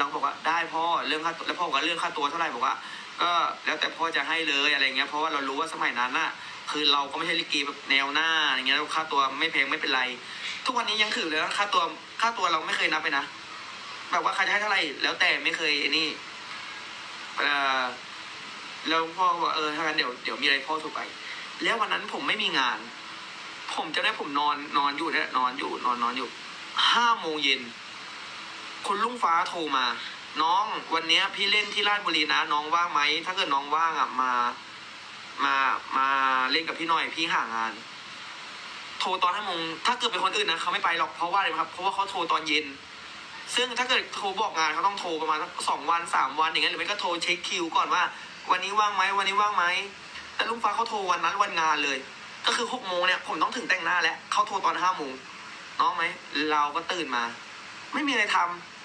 เราก็บอกว่าได้พ่อเรื่องค่าแล้วพ่อกว่าเรื่องค่าตัวเท่าไหร่บอกว่า ก็แล้วแต่พ่อจะให้เลยอะไรเงี้ยเพราะว่าเรารู้ว่าสมัยนั้นน่ะคือเราก็ไม่ใช่ลิเกแบบแนวหน้าอย่างเงี้ยค่าตัวไม่แพงไม่เป็นไร ทุกวันนี้ยังถือเลยค่าตัวค่าตัวเราไม่เคยนับไปนะแบบว่าใครจะให้เท่าไหร่แล้วแต่ไม่เคยไอ้นี่เออแล้วพ่อก็บอกเออถ้างั้นเดี๋ยวเดี๋ยวมีอะไรพ่อโทรไป แล้ววันนั้นผมไม่มีงาน ผมจะได้ผมนอนนอนอยู่เนี่ยนอนอยู่นอนนอนอยู่ห้าโมงเย็น คุณลุงฟ้าโทรมา น้องวันเนี้ยพี่เล่นที่ราชบุรีนะ น้องว่างไหม ถ้าเกิดน้องว่างอะมา มามาเล่นกับพี่หน่อยพี่ห่างงาน โทรตอนห้าโมงถ้าเกิดเป็นคนอื่นนะเขาไม่ไปหรอกเพราะว่าอะไรครับ เพราะว่าเขาโทรตอนเย็น ซึ่งถ้าเกิดโทรบอกงานเขาต้องโทรประมาณสักสองวันสามวันอย่างเงี้ยหรือไม่ก็โทรเช็คคิวก่อนว่า วันนี้ว่างไหมวันนี้ว่างไหมแต่ลุงฟ้าเขาโทรวันนั้นวันงานเลย ก็คือหกโมงเนี่ยผมต้องถึงแต่งหน้าแล้วเขาโทรตอนห้าโมงน้องไหมเราก็ตื่นมา ไม่มีอะไรทำ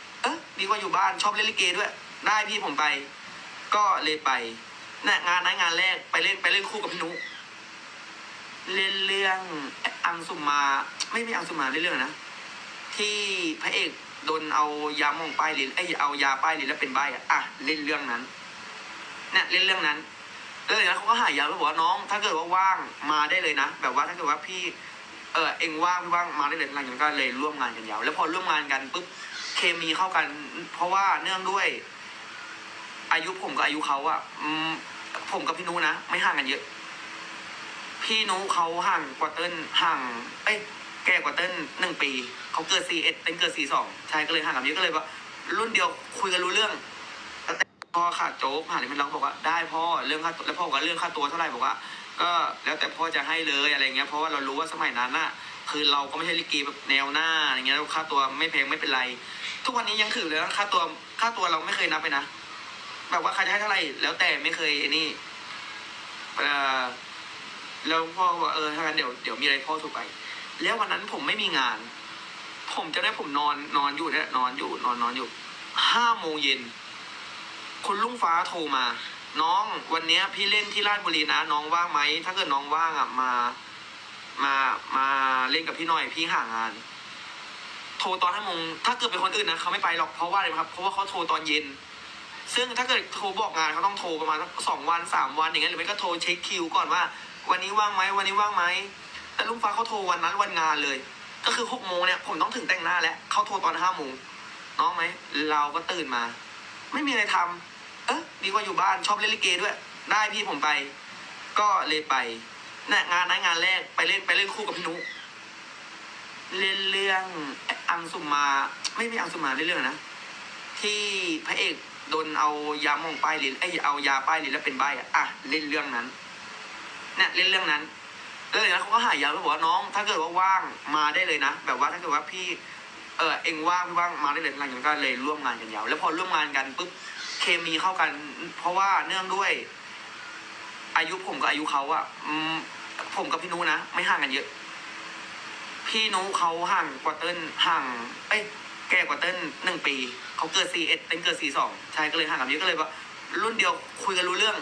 เออดีกว่าอยู่บ้านชอบเล่นลิเกด้วย ได้พี่ผมไป ก็เลยไปเนี่ยงานนั้นงานแรกไปเล่นไปเล่นคู่กับพี่นุเล่นเรื่องอังสุมา ไม่ไม่อังสุมาเล่นเรื่องนะที่พระเอกโดนเอายามองป้ายลิ้นไอ้เอายาป้ายลิ้นแล้วเป็นใบอะอะเล่นเรื่องนั้นเนี่ยเล่นเรื่องนั้นแล้วอย่างนั้นเขาก็หายาแล้วบอกว่าน้อง ถ้าเกิดว่าว่างมาได้เลยนะ แบบว่าถ้าเกิดว่าพี่ เออเองว่างพี่ว่างมาได้เลยหลังจากนั้นก็เลยร่วมงานกันยาว แล้วพอร่วมงานกันปุ๊บ เคมีเข้ากัน เพราะว่าเนื่องด้วย อายุผมกับอายุเขาอะอืมผมกับพี่นุนะไม่ห่างกันเยอะ พี่นุเขาห่างกว่าเติ้ลห่าง เอ้ยแก่กว่าเติ้ลหนึ่งปีเขาเกิดสี่เอ็ดเติ้ลเกิดสี่สองใช่ก็เลยห่างกันเยอะก็เลยว่ารุ่นเดียวคุยกันรู้เรื่องแต่พ่อขาดโจ๊กผ่านเลยมันราก็บอกว่าได้พ่อเรื่องค่าตัวแล้วพ่อบอกว่าเรื่องค่าตัวเท่าไหร่บอกว่า ก็แล้วแต่พ่อจะให้เลยอะไรเงี้ยเพราะว่าเรารู้ว่าสมัยนั้นน่ะ คือเราก็ไม่ใช่ลิเกแบบแนวหน้าอย่างเงี้ยแล้วค่าตัวไม่แพงไม่เป็นไร ทุกวันนี้ยังถือเลยนะค่าตัวค่าตัวเราไม่เคยนับไปนะแบบว่าใครจะให้เท่าไหร่แล้วแต่ไม่เคยไอ้นี่เออแล้วพ่อก็บอกเออถ้างั้นเดี๋ยวเดี๋ยวมีอะไรพ่อโทรไป แล้ววันนั้นผมไม่มีงาน ผมจะได้ผมนอนนอนอยู่เนี่ยนอนอยู่ นอนนอนอยู่ห้าโมงเย็นคุณลุงฟ้าโทรมา น้องวันเนี้ยพี่เล่นที่ราชบุรีนะ น้องว่างไหมถ้าเกิดน้องว่างอะมา มามาเล่นกับพี่หน่อยพี่ห่างงาน โทรตอนห้าโมงถ้าเกิดเป็นคนอื่นนะเขาไม่ไปหรอกเพราะว่าอะไรครับ เพราะว่าเขาโทรตอนเย็น ซึ่งถ้าเกิดโทรบอกงานเขาต้องโทรประมาณสองวันสามวันอย่างเงี้ยหรือไม่ก็โทรเช็คคิวก่อนว่า วันนี้ว่างไหมวันนี้ว่างไหมแต่ลุงฟ้าเขาโทรวันนั้นวันงานเลย ก็คือหกโมงเนี่ยผมต้องถึงแต่งหน้าแล้วเขาโทรตอนห้าโมงน้องไหมเราก็ตื่นมา ไม่มีอะไรทำเออดีกว่าอยู่บ้านชอบเล่นลิเกด้วย ได้พี่ผมไป ก็เลยไปนี่ยงานนั้นงานแรกไปเล่นไปเล่นคู่กับพี่นุ เล่นเรื่องอังสุมา ไม่ไม่อังสุมาเล่นเรื่องนะ ที่พระเอกโดนเอายามองป้ายลิ้นไอเอายาป้ายลิ้นแล้วเป็นใบอะอะเล่นเรื่องนั้นเนี่ยเล่นเรื่องนั้นแล้วอย่างนั้นเขาก็หายาแล้วบอกว่าน้อง ถ้าเกิดว่าว่างมาได้เลยนะแบบว่าถ้าเกิดว่าพี่เออเองว่างพี่ว่างมาได้เลยหลังจากนั้นก็เลยร่วมงานกันยาว แล้วพอร่วมงานกันปุ๊บเคมีเข้ากัน เพราะว่าเนื่องด้วย อายุผมกับอายุเขาอะผมกับพี่นุนะ ไม่ห่างกันเยอะ พี่นุเขาห่างกว่าเติ้ลห่างเอ้ยแก่กว่าเติ้ลหนึ่งปี เขาเกิดสี่เอ็ดเติ้ลเกิดสี่สองใช่ก็เลยห่างกันเยอะก็เลยว่ารุ่นเดียวคุยกันรู้เรื่อง